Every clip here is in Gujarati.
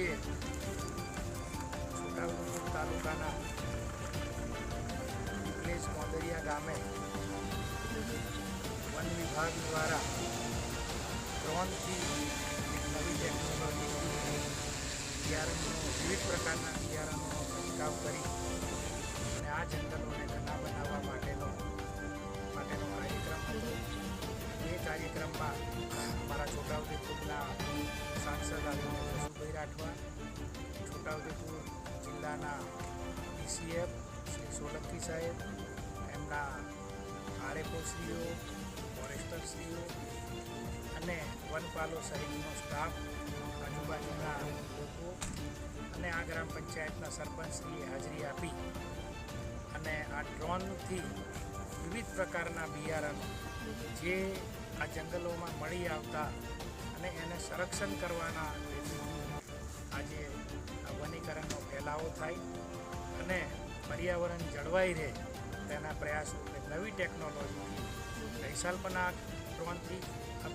આજે છોટાઉદેપુર તાલુકાના પ્લેસ મોદરિયા ગામે વન વિભાગ દ્વારા ડ્રોનથી એક નવી ટેકનોલોજી બિયારણનો વિવિધ પ્રકારના બિયારણોનો છંટકાવ કરી જિલ્લાના ડીસીએફ શ્રી સોલંકી સાહેબ, એમના આરએફઓશ્રીઓ ફોરેસ્ટરશ્રીઓ અને વનપાલો સહિતનો સ્ટાફ, આજુબાજુના લોકો અને આ ગ્રામ પંચાયતના સરપંચશ્રીએ હાજરી આપી અને આ ડ્રોનથી વિવિધ પ્રકારના બિયારણો જે આ જંગલોમાં મળી આવતા અને એને સંરક્ષણ કરવાના આ ફેલાવો થાય અને પર્યાવરણ જળવાઈ રહે તેના પ્રયાસ રૂપે નવી ટેકનોલોજી વૈશાલ્પના ડ્રોનથી આ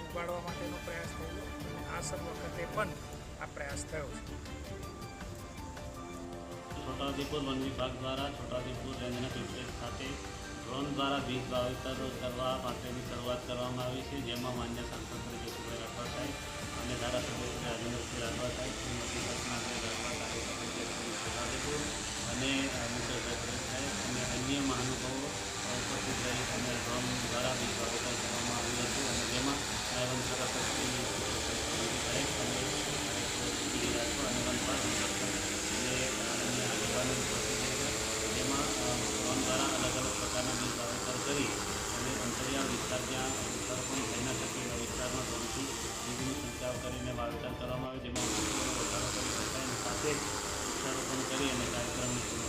ઉગાડવા માટેનો પ્રયાસ થયો. આ સબ વખતે પણ આ પ્રયાસ થયો છે. છોટાઉદેપુર વન વિભાગ દ્વારા છોટાઉદેપુર રેન્જના પિંપરેજ ખાતે ડ્રોન દ્વારા બીજ વાવેતર કરવા માટેની શરૂઆત કરવામાં આવી છે, જેમાં માન્ય સાંસદ શ્રી જસુભાઈ રાઠવા સાહેબ અને ધારાસભ્ય શ્રી જેમાં વધારો કરી શકાય અને સાથે વૃક્ષારોપણ કરી અને કાર્યક્રમની